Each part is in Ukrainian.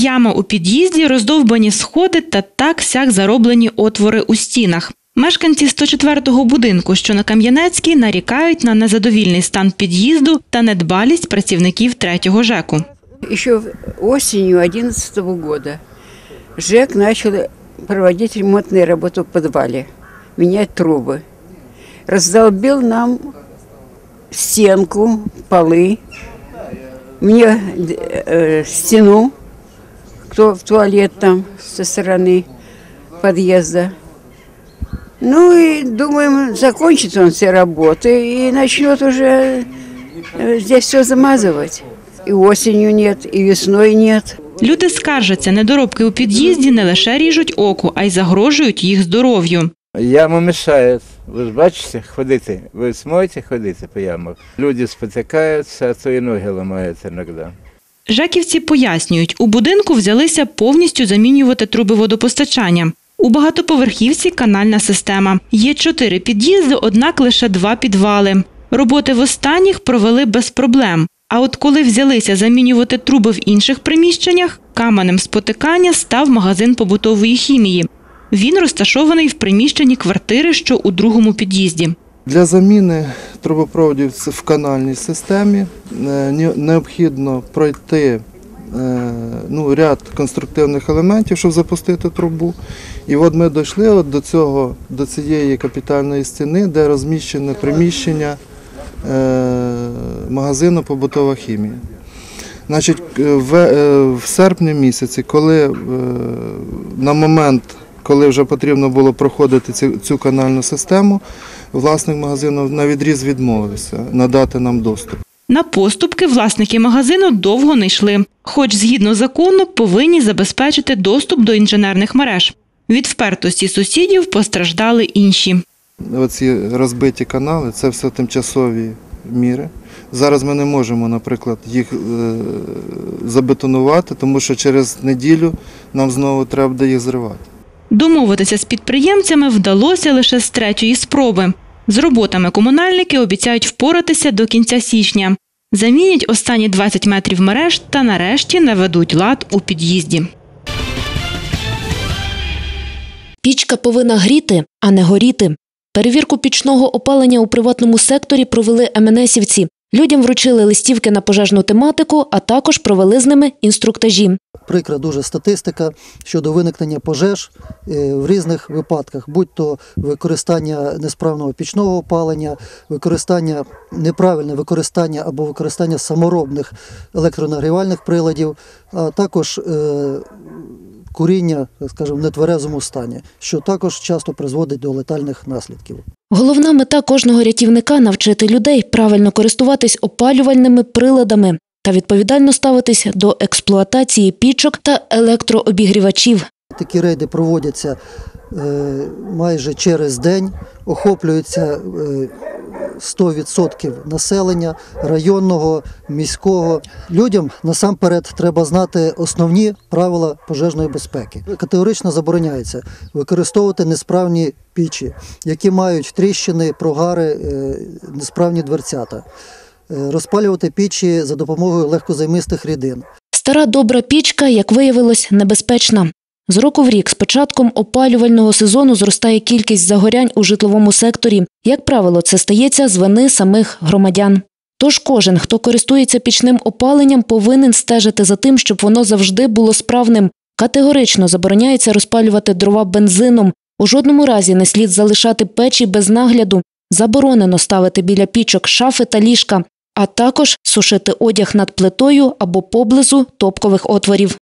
Яма у під'їзді, роздовбані сходи та так сяк зароблені отвори у стінах. Мешканці 104-го будинку, що на Кам'янецькій, нарікають на незадовільний стан під'їзду та недбалість працівників третього ЖЕКу. Еще в- осенью 2011 года ЖЭК начал проводить ремонтные работы в подвале, менять трубы. Раздолбил нам стенку, полы, мне э, стену, кто в туалет там со стороны подъезда. Ну и думаем, закончит он все работы и начнет уже э, здесь все замазывать. И осенью нет, и весной нет. Люди скаржаться, недоробки у під'їзді не лише ріжуть око, а й загрожують їх здоров'ю. Яма мешає. Ви ж бачите, ходити. Ви зможете ходити по ямах. Люди спотикаються, а то і ноги ламаються іноді. Жеківці пояснюють, у будинку взялися повністю замінювати труби водопостачання. У багатоповерхівці канальна система. Є чотири під'їзди, однак лише два підвали. Роботи в останніх провели без проблем. А от коли взялися замінювати труби в інших приміщеннях, каменем спотикання став магазин побутової хімії. Він розташований в приміщенні квартири, що у другому під'їзді. Для заміни трубопроводів в канальній системі е, необхідно пройти е, ну, ряд конструктивних елементів, щоб запустити трубу. І от ми дійшли от до, цього, до цієї капітальної стіни, де розміщене приміщення е, магазину побутова хімія. Значить, в, серпні місяці, коли на момент, коли вже потрібно було проходити цю канальну систему, власник магазину на відріз відмовився надати нам доступ. На поступки власники магазину довго не йшли, хоч згідно закону повинні забезпечити доступ до інженерних мереж. Від впертості сусідів постраждали інші. Оці розбиті канали це все тимчасові міри. Зараз ми не можемо, наприклад, їх е, забетонувати, тому що через неділю нам знову треба буде їх зривати. Домовитися з підприємцями вдалося лише з третьої спроби. З роботами комунальники обіцяють впоратися до кінця січня. Замінять останні 20 метрів мереж та нарешті наведуть лад у під'їзді. Пічка повинна гріти, а не горіти. Перевірку пічного опалення у приватному секторі провели МНСівці. Людям вручили листівки на пожежну тематику, а також провели з ними інструктажі. прикра дуже статистика щодо виникнення пожеж е, в різних випадках, будь то використання несправного пічного опалення, використання неправильне використання або використання саморобних електронагрівальних приладів, а також е, куріння, скажімо, в нетверезому стані, що також часто призводить до летальних наслідків. Головна мета кожного рятівника навчити людей правильно користуватись опалювальними приладами та відповідально ставитись до експлуатації пічок та електрообігрівачів. Такі рейди проводяться е, майже через день, охоплюються е, 100% населення районного, міського. Людям насамперед треба знати основні правила пожежної безпеки. Категорично забороняється використовувати несправні пічі, які мають тріщини, прогари, е, несправні дверцята. Е, Розпалювати пічі за допомогою легкозаймистих рідин. Стара добра пічка, як виявилось, небезпечна. З року в рік з початком опалювального сезону зростає кількість загорянь у житловому секторі. Як правило, це стається з вини самих громадян. Тож кожен, хто користується пічним опаленням, повинен стежити за тим, щоб воно завжди було справним. Категорично забороняється розпалювати дрова бензином. У жодному разі не слід залишати печі без нагляду. Заборонено ставити біля пічок шафи та ліжка, а також сушити одяг над плитою або поблизу топкових отворів.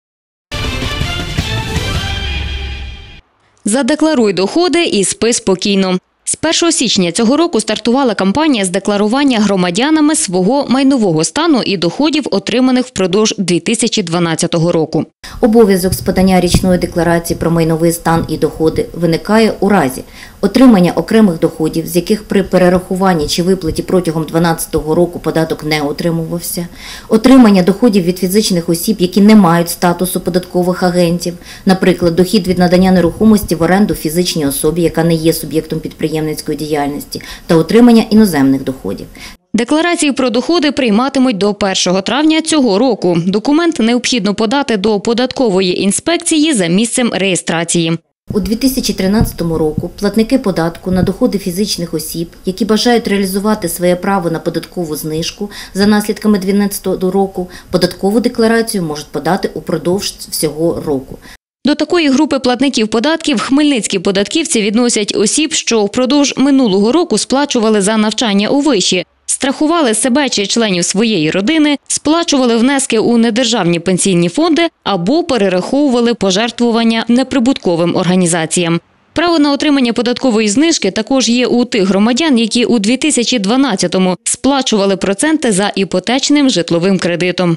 Задекларуй доходи і спи спокійно. З 1 січня цього року стартувала кампанія з декларування громадянами свого майнового стану і доходів, отриманих впродовж 2012 року. Обов'язок з подання річної декларації про майновий стан і доходи виникає у разі отримання окремих доходів, з яких при перерахуванні чи виплаті протягом 2012 року податок не отримувався, отримання доходів від фізичних осіб, які не мають статусу податкових агентів, наприклад, дохід від надання нерухомості в оренду фізичній особі, яка не є суб'єктом підприємницької діяльності, та отримання іноземних доходів. Декларації про доходи прийматимуть до 1 травня цього року. Документ необхідно подати до податкової інспекції за місцем реєстрації. У 2013 року платники податку на доходи фізичних осіб, які бажають реалізувати своє право на податкову знижку за наслідками 2012 року, податкову декларацію можуть подати упродовж всього року. До такої групи платників податків хмельницькі податківці відносять осіб, що впродовж минулого року сплачували за навчання у виші, страхували себе чи членів своєї родини, сплачували внески у недержавні пенсійні фонди або перераховували пожертвування неприбутковим організаціям. Право на отримання податкової знижки також є у тих громадян, які у 2012-му сплачували проценти за іпотечним житловим кредитом.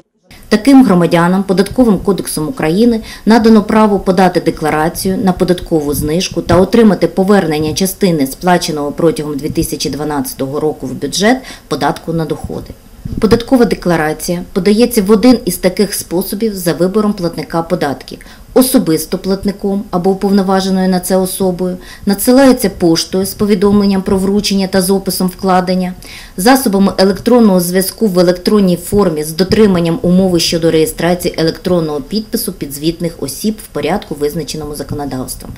Таким громадянам Податковим кодексом України надано право подати декларацію на податкову знижку та отримати повернення частини сплаченого протягом 2012 року в бюджет податку на доходи. Податкова декларація подається в один із таких способів за вибором платника податків. Особисто платником або уповноваженою на це особою, надсилається поштою з повідомленням про вручення та з описом вкладення, засобами електронного зв'язку в електронній формі з дотриманням умови щодо реєстрації електронного підпису підзвітних осіб в порядку, визначеному законодавством.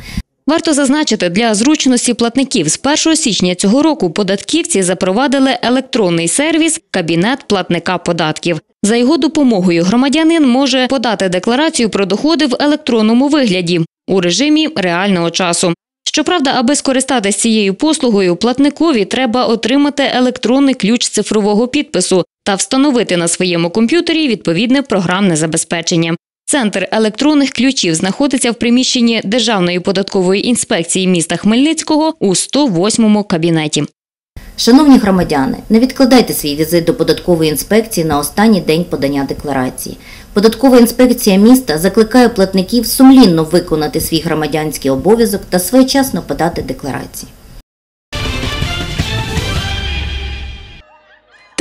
Варто зазначити, для зручності платників з 1 січня цього року податківці запровадили електронний сервіс Кабінет платника податків. За його допомогою громадянин може подати декларацію про доходи в електронному вигляді у режимі реального часу. Щоправда, аби скористатися цією послугою, платникові треба отримати електронний ключ цифрового підпису та встановити на своєму комп'ютері відповідне програмне забезпечення. Центр електронних ключів знаходиться в приміщенні Державної податкової інспекції міста Хмельницького у 108-му кабінеті. Шановні громадяни, не відкладайте свій візит до податкової інспекції на останній день подання декларації. Податкова інспекція міста закликає платників сумлінно виконати свій громадянський обов'язок та своєчасно подати декларації.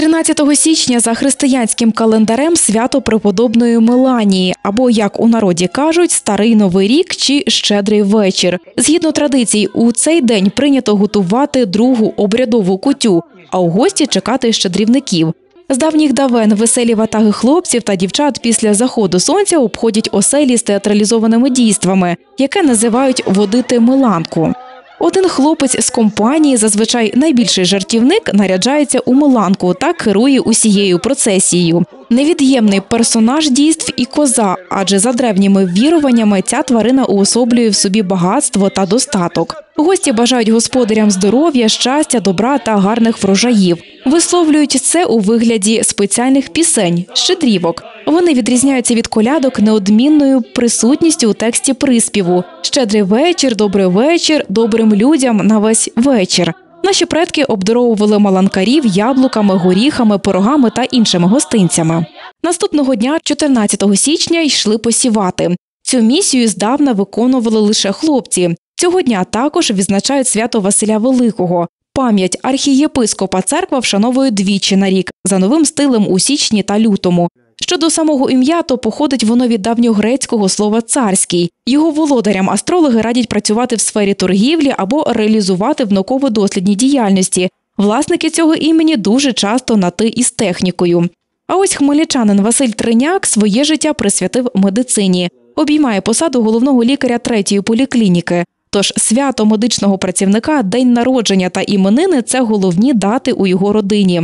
13 січня за християнським календарем свято преподобної Меланії, або як у народі кажуть, старий новий рік чи щедрий вечір. Згідно традицій, у цей день прийнято готувати другу обрядову кутю, а у гості чекати щедрівників. З давніх давен веселі ватаги хлопців та дівчат після заходу сонця обходять оселі з театралізованими дійствами, яке називають водити миланку. Один хлопець з компанії, зазвичай найбільший жартівник, наряджається у миланку та керує усією процесією. Невід'ємний персонаж дійств і коза, адже за древніми віруваннями ця тварина уособлює в собі багатство та достаток. Гості бажають господарям здоров'я, щастя, добра та гарних врожаїв. Висловлюють це у вигляді спеціальних пісень, щедрівок. Вони відрізняються від колядок неодмінною присутністю у тексті приспіву: Щедрий вечір, добрий вечір, добрим людям на весь вечір. Наші предки обдаровували маланкарів яблуками, горіхами, пирогами та іншими гостинцями. Наступного дня, 14 січня, йшли посівати. Цю місію здавна виконували лише хлопці. Цього дня також відзначають свято Василя Великого. Пам'ять архієпископа церква вшановує двічі на рік за новим стилем у січні та лютому. Щодо самого ім'я, то походить воно від давньогрецького слова царський. Його володарям астрологи радять працювати в сфері торгівлі або реалізувати в науково-дослідній діяльності. Власники цього імені дуже часто на ти із технікою. А ось хмельничанин Василь Триняк своє життя присвятив медицині, обіймає посаду головного лікаря третьої поліклініки. Тож свято медичного працівника, день народження та іменини це головні дати у його родині.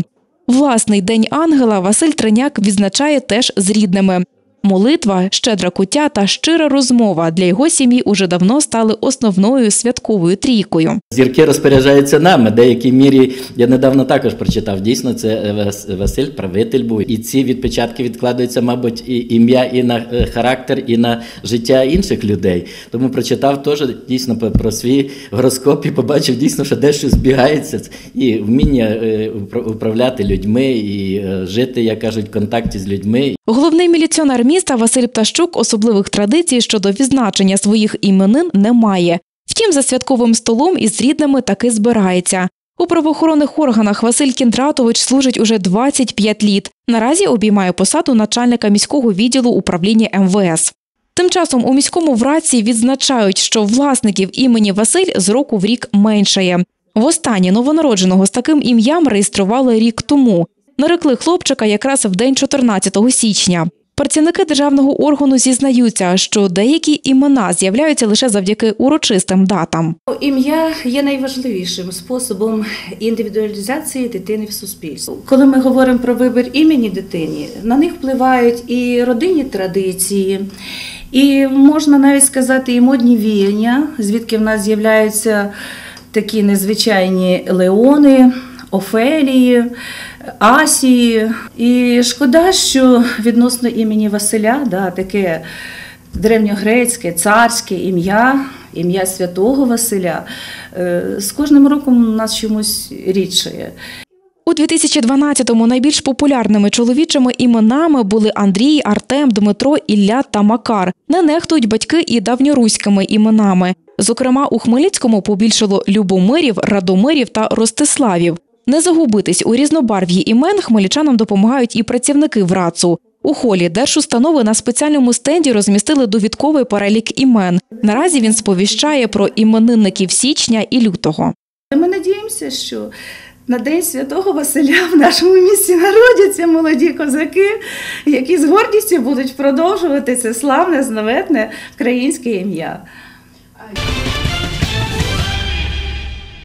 Власний день ангела Василь Треняк відзначає теж з рідними. Молитва, щедра куття та щира розмова для його сім'ї уже давно стали основною святковою трійкою. Зірки розпоряджаються нами. Деякій мірі я недавно також прочитав. Дійсно, це Василь правитель був. І ці відпечатки відкладаються, мабуть, і ім'я і на е, характер, і на життя інших людей. Тому прочитав теж дійсно про- свій гороскоп і побачив дійсно, що дещо збігається. І вміння е, управляти людьми, і е, жити, як кажуть, в контакті з людьми. Головний міліціонер міста Василь Пташчук особливих традицій щодо відзначення своїх іменин не має. Втім, за святковим столом із рідними таки збирається. У правоохоронних органах Василь Кіндратович служить уже 25 літ. Наразі обіймає посаду начальника міського відділу управління МВС. Тим часом у міському враці відзначають, що власників імені Василь з року в рік меншає. Востаннє новонародженого з таким ім'ям реєстрували рік тому. Нарекли хлопчика якраз в день 14 січня. Працівники державного органу зізнаються, що деякі імена з'являються лише завдяки урочистим датам. Ім'я є найважливішим способом індивідуалізації дитини в суспільстві. Коли ми говоримо про вибір імені дитині, на них впливають і родинні традиції, і можна навіть сказати, і модні віяння, звідки в нас з'являються такі незвичайні леони, офелії, асії. І шкода, що відносно імені Василя, да, таке древньогрецьке, царське ім'я, ім'я святого Василя, е, з кожним роком у нас чомусь рідшає. У 2012-му найбільш популярними чоловічими іменами були Андрій, Артем, Дмитро, Ілля та Макар. Не нехтують батьки і давньоруськими іменами. Зокрема, у Хмельницькому побільшало Любомирів, Радомирів та Ростиславів. Не загубитись у різнобарв'ї імен хмельничанам допомагають і працівники ВРАЦу. У холі держустанови на спеціальному стенді розмістили довідковий перелік імен. Наразі він сповіщає про іменинників січня і лютого. Ми надіємося, що на День Святого Василя в нашому місті народяться молоді козаки, які з гордістю будуть продовжувати це славне, знаветне українське ім'я.